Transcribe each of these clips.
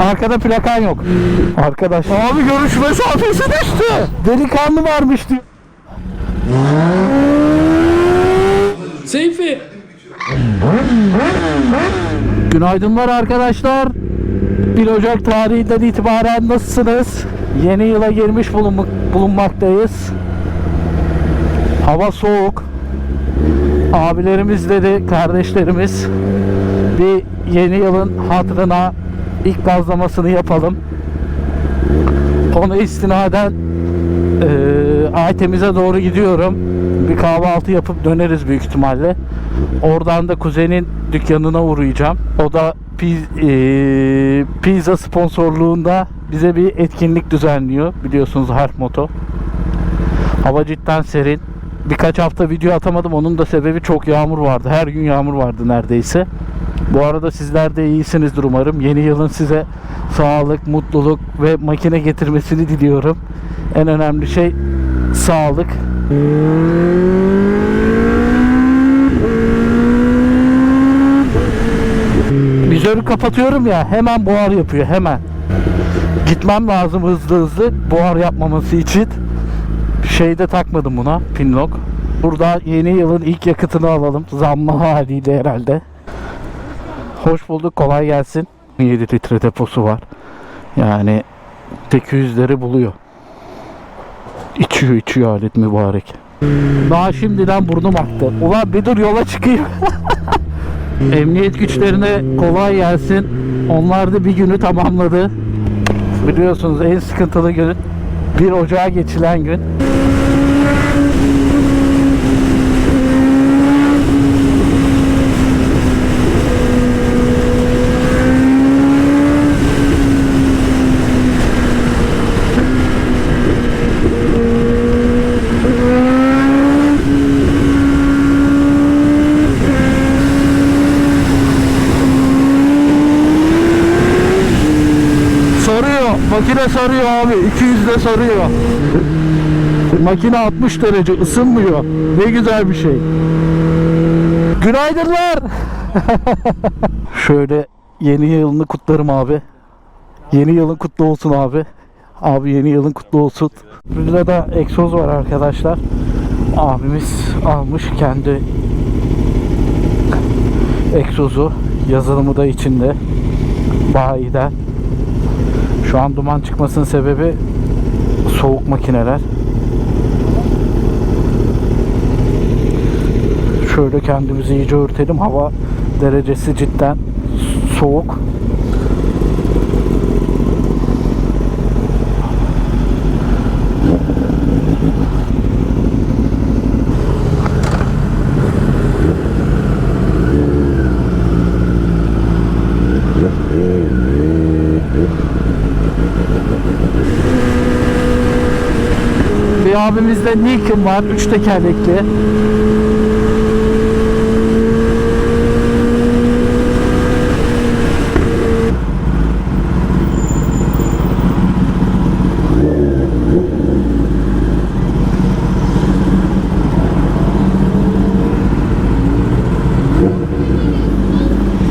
Arkada plakan yok. Arkadaş. Abi görüş mesafesi düştü. Delikanlı varmış diyor. Seyfi. Günaydınlar arkadaşlar. 1 Ocak tarihinden itibaren nasılsınız? Yeni yıla girmiş bulunmak- bulunmaktayız. Hava soğuk. Abilerimiz dedi, kardeşlerimiz bir yeni yılın hatırına ilk gazlamasını yapalım. Ona istinaden eee Aytemiz'e doğru gidiyorum. Bir kahvaltı yapıp döneriz büyük ihtimalle. Oradan da kuzenin dükkanına uğrayacağım. O da piz- eee, pizza sponsorluğunda bize bir etkinlik düzenliyor. Biliyorsunuz Harp Moto. Hava cidden serin. Birkaç hafta video atamadım. Onun da sebebi çok yağmur vardı. Her gün yağmur vardı neredeyse. Bu arada sizler de iyisinizdir umarım. Yeni yılın size sağlık, mutluluk ve makine getirmesini diliyorum. En önemli şey sağlık. Vizörü kapatıyorum ya hemen buhar yapıyor hemen. Gitmem lazım hızlı hızlı buhar yapmaması için. Şeyde takmadım buna pinlock. Burada yeni yılın ilk yakıtını alalım. Zamlı haliyle herhalde. Hoş bulduk kolay gelsin. 7 litre deposu var. Yani tek yüzleri buluyor. İçiyor içiyor alet mübarek. Daha şimdiden burnum aktı. Ulan bir dur yola çıkayım. Emniyet güçlerine kolay gelsin. Onlar da bir günü tamamladı. Biliyorsunuz en sıkıntılı gün 1 Ocağa geçilen gün. Makine sarıyor abi. 200'de sarıyor. Makine 60 derece ısınmıyor. Ne güzel bir şey. Günaydınlar. Şöyle yeni yılını kutlarım abi. Yeni yılın kutlu olsun abi. Abi yeni yılın kutlu olsun. Burada da egzoz var arkadaşlar. Abimiz almış kendi egzozu. Yazılımı da içinde. Bayiden. Şu an duman çıkmasının sebebi soğuk makineler. Şöyle kendimizi iyice örtelim. Hava derecesi cidden soğuk. Bir abimizde Nikon var. Üç tekerlekli.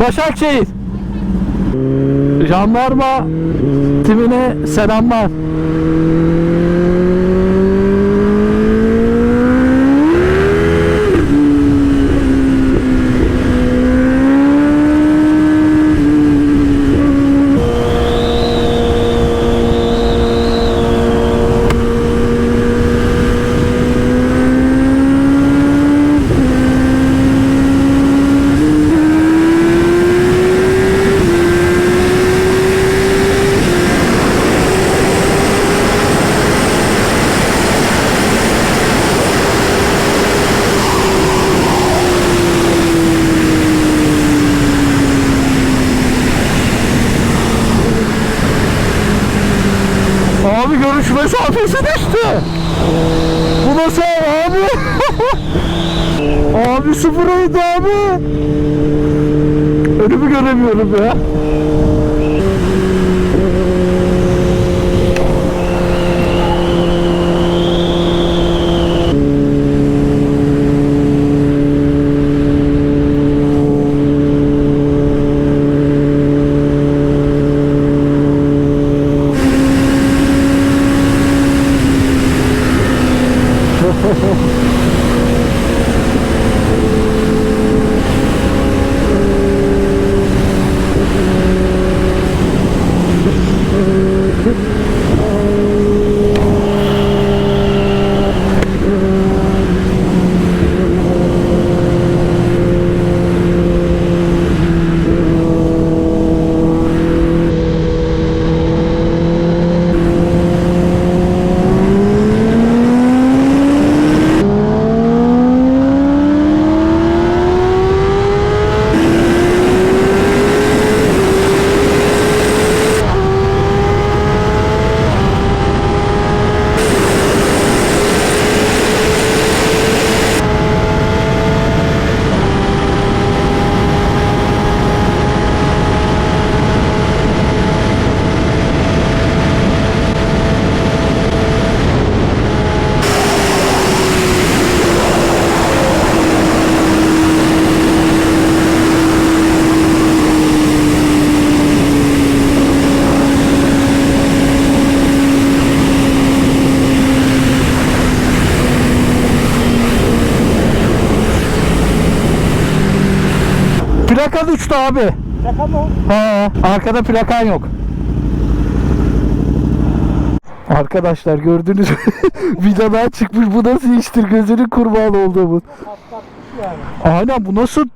Başakşehir. Jandarma timine selamlar. Abi görüş mesafesi düştü. Bu nasıl abi? abi sıfır oldu abi. Önümü göremiyorum ya. Plakan uçtu abi. Şaka mı? He, arkada plakan yok. Arkadaşlar gördünüz mü? Vidadan çıkmış bu nasıl iştir gözünün kurbanı olduğumun. Patlatmış yani. Aynen bu nasıl?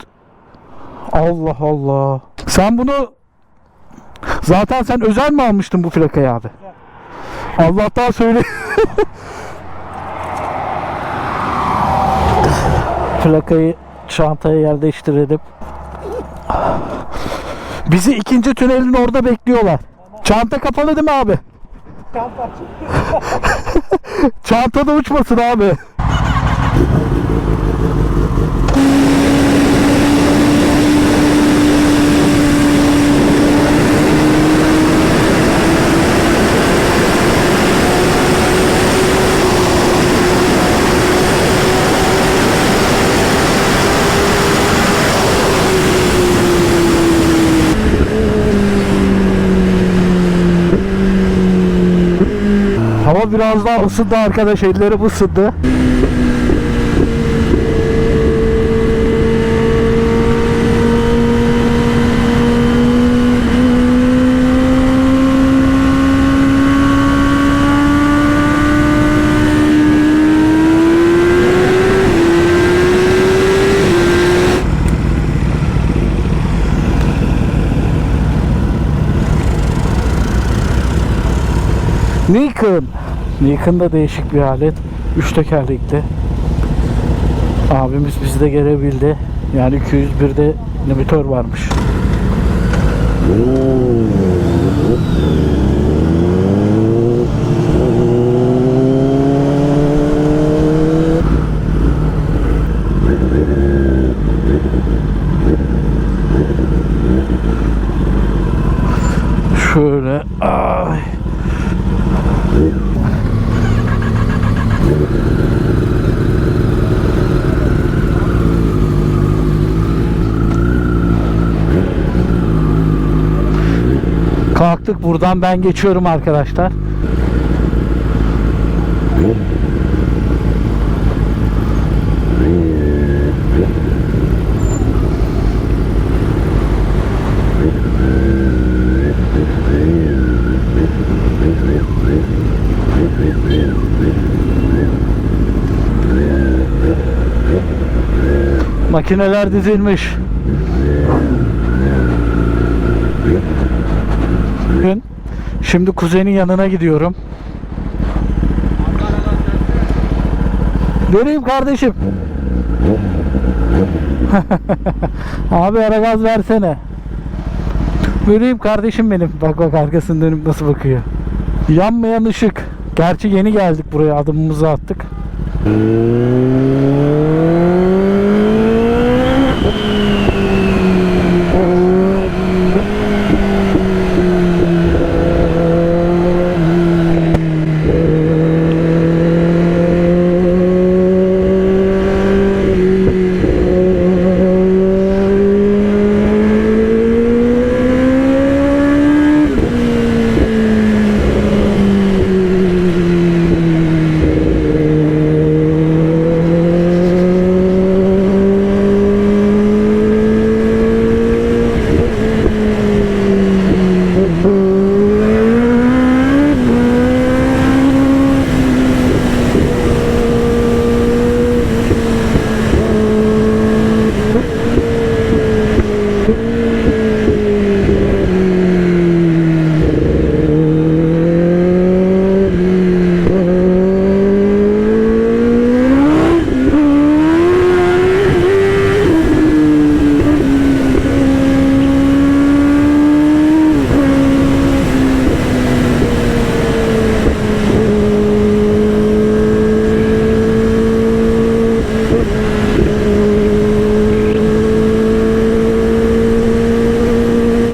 Allah Allah. Sen bunu zaten sen özel mi almıştın bu plakayı abi? Allah'tan söyle. Plakayı çantaya yerleştirelim. Bizi ikinci tünelin orada bekliyorlar. Çanta kapalı değil mi abi? Çanta. Çantada uçmasın abi. Biraz daha ısındı arkadaş ellerim ısındı. Nikon. Nikon da değişik bir alet. Üç tekerlekli. Abimiz bizi de gelebildi. Yani 201'de limitör varmış. Şöyle ay. Kalktık buradan ben geçiyorum arkadaşlar. Makineler dizilmiş. Şimdi kuzenin yanına gidiyorum. Döneyim kardeşim. Abi ara gaz versene. Döneyim kardeşim benim. Bak bak arkasını dönüp nasıl bakıyor. Yanmayan ışık. Gerçi yeni geldik buraya adımımızı attık.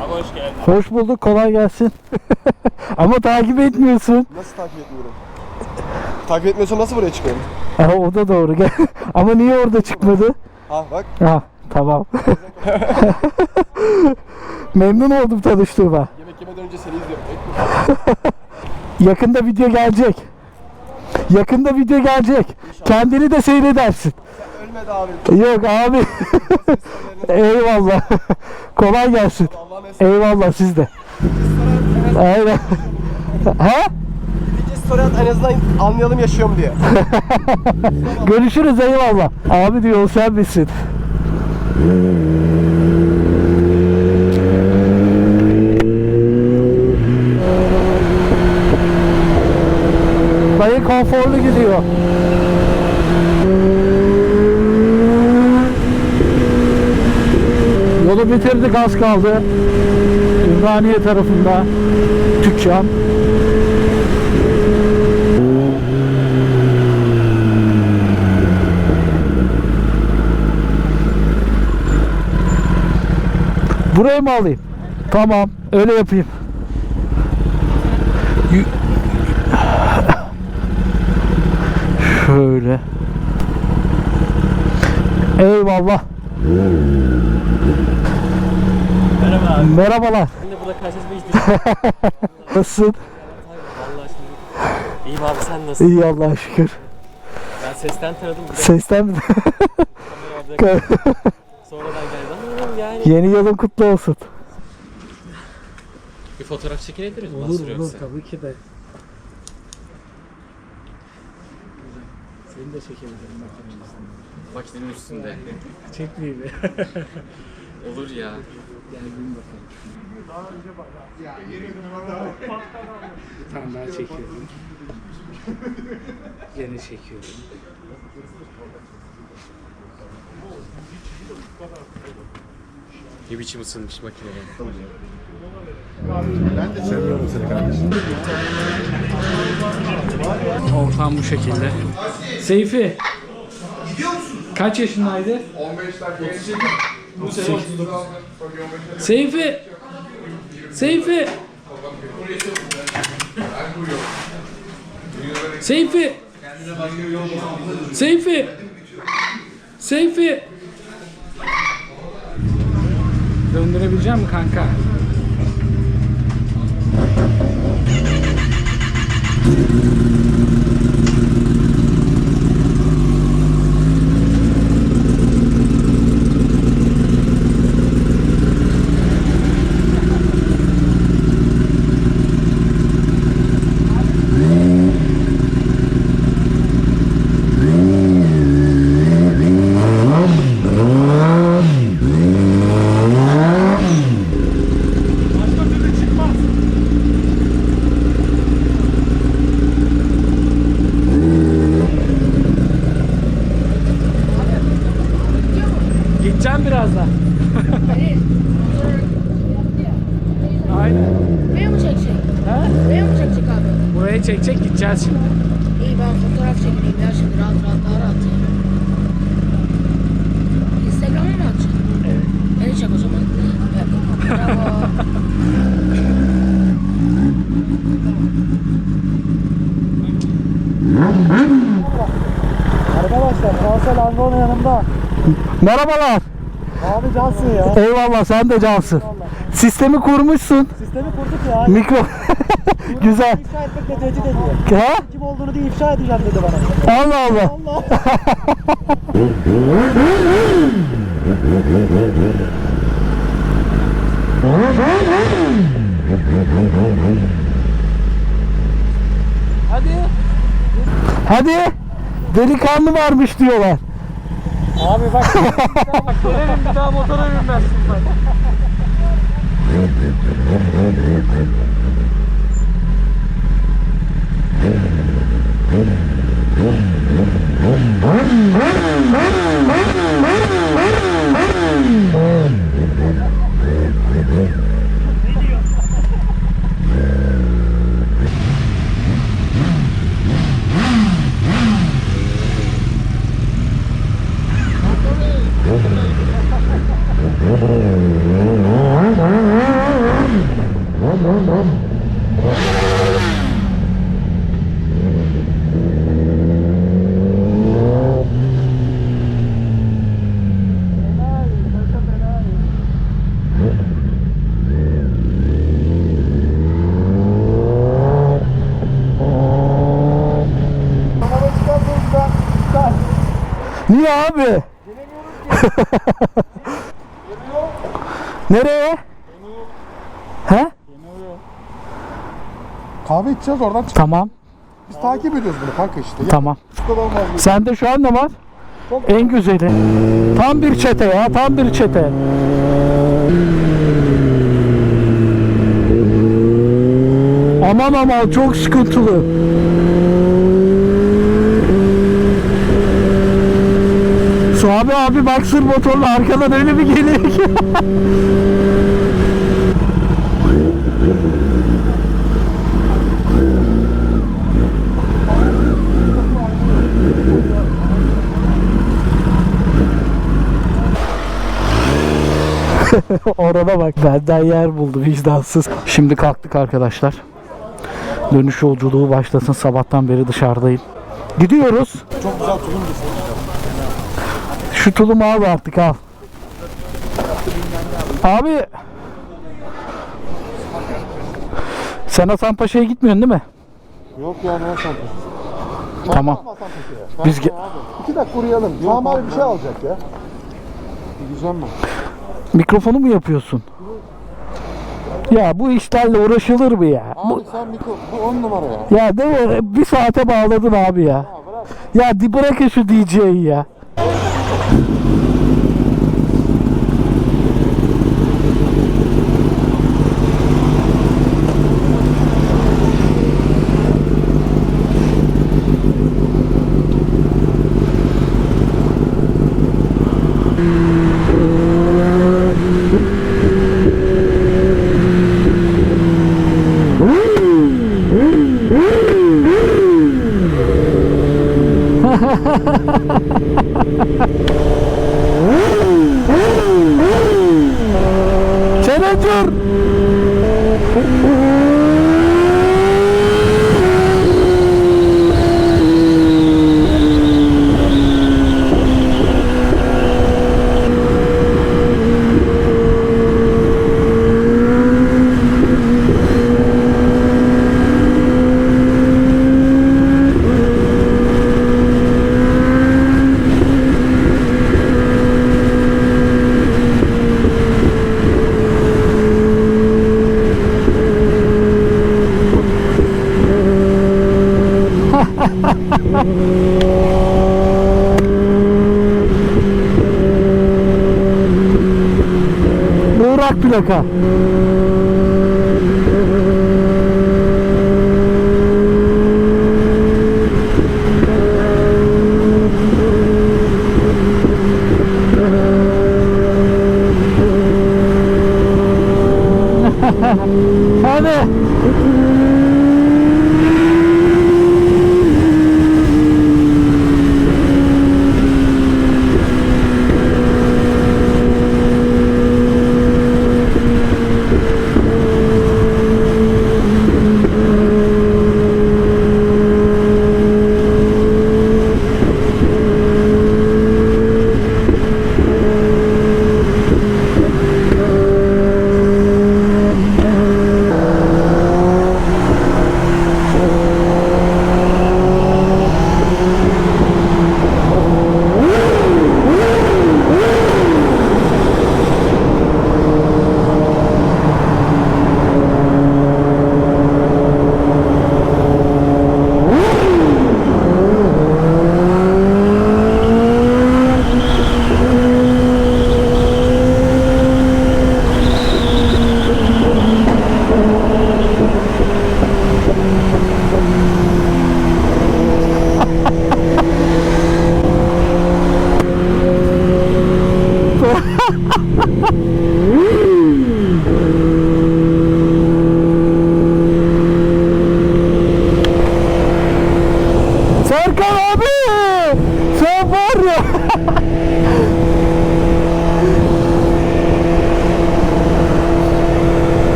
Abi hoş geldin. Hoş bulduk kolay gelsin. Ama takip etmiyorsun. Nasıl takip etmiyorum? takip etmiyorsan nasıl buraya çıkıyorum? Aha, o da doğru. Gel. Ama niye orada çıkmadı? Ha bak. Ha tamam. Memnun oldum tanıştığıma. Yemek yemeden önce seni izliyorum. Yakında video gelecek. Yakında video gelecek. Kendini de seyredersin. Ölmedi abi. Yok abi. Eyvallah. Kolay gelsin. Eyvallah siz de. Aynen. ha? At en azından anlayalım yaşıyor mu diye. Görüşürüz eyvallah. Abi diyor sen misin? Dayı konforlu gidiyor. Yolu bitirdik az kaldı. Ümraniye tarafında. Tükkan. Burayı mı alayım? Tamam, öyle yapayım. Şöyle. Eyvallah. Merhaba abi. Merhabalar. De burada karşılaşma hiç düşünmedim. Nasılsın? Valla şimdi. İyiyim abi sen nasılsın? İyi Allah'a şükür. Ben sesten tanıdım. Bir de Sesten mi? bırak- Sonradan geldi ama yani. Yeni yılın kutlu olsun. Bir fotoğraf çekilebilir mi? Mahsur yoksa. tabii ki de. Seni de çekebilirim Makinenin üstünde. Çekmeyeyim mi? Olur ya. Gel bin bakalım. Bir tane daha çekiyorum. Yine çekiyorum. Ne biçim ısınmış makineye. Ortam bu şekilde. Seyfi. Kaç yaşındaydı? 15 dakika. Seyfi. Seyfi. Seyfi. Seyfi. Seyfi. Döndürebilecek misin kanka? Gideceğim birazdan. Aynen. Buraya mı çekecek? Ha? Buraya mı çekecek abi? Buraya çekecek gideceğiz şimdi. İyi ben fotoğraf çekeyim ya şimdi rahat rahat daha rahat ya. Instagram'a mı atacaksın? Evet. Beni çek o zaman. Bravo. Arkadaşlar Kansel Angon yanımda. Merhabalar. Abi cansın ya. Eyvallah sen de cansın. Sistemi kurmuşsun. Sistemi kurduk ya. Mikro. Güzel. İfşa etmekle tehdit ediyor. Ha? Kim olduğunu diye ifşa edeceğim dedi bana. Allah Allah. Allah. Hadi. Hadi. Delikanlı varmış diyorlar. Abi bak. bak gelirim bir daha motora binmezsin bak. Oh, Kahve içeceğiz oradan çık. Tamam, Biz takip ediyoruz bunu kanka işte. Ya, tamam. bu kadar olmaz. Sende şu an ne var? En güzeli. Tam bir çete ya, tam bir çete. Aman aman çok sıkıntılı. Suabi abi baksır motorla arkadan öyle bir geliyor ki. Orada bak benden yer buldu vicdansız. Şimdi kalktık arkadaşlar. Dönüş yolculuğu başlasın. Sabahtan beri dışarıdayım. Gidiyoruz. Çok güzel tulum. Şu tulumu al artık al. Abi. Sen Hasan Paşa'ya gitmiyorsun değil mi? Yok ya ne olsan. Tamam. Biz ge- İki dakika uğrayalım. Tamam abi bir şey alacak ya. Gideceğim ben. Mikrofonu mu yapıyorsun? Ya bu işlerle uğraşılır mı ya? Bu, Abi sen mikro, bu on numara ya. ya değil mi? Bir saate bağladın abi ya. Ya di bırakın şu DJ'yi ya. високо.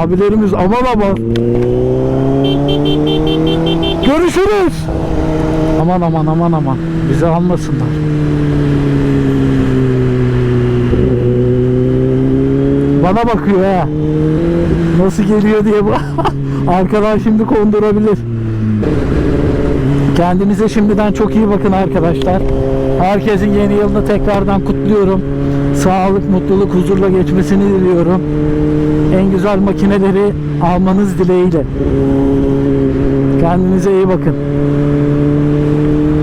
Abilerimiz aman aman. Görüşürüz. Aman aman aman aman. Bizi almasınlar. Bana bakıyor ha. Nasıl geliyor diye bu. Arkadan şimdi kondurabilir. Kendinize şimdiden çok iyi bakın arkadaşlar. Herkesin yeni yılını tekrardan kutluyorum. Sağlık, mutluluk, huzurla geçmesini diliyorum. En güzel makineleri almanız dileğiyle. Kendinize iyi bakın.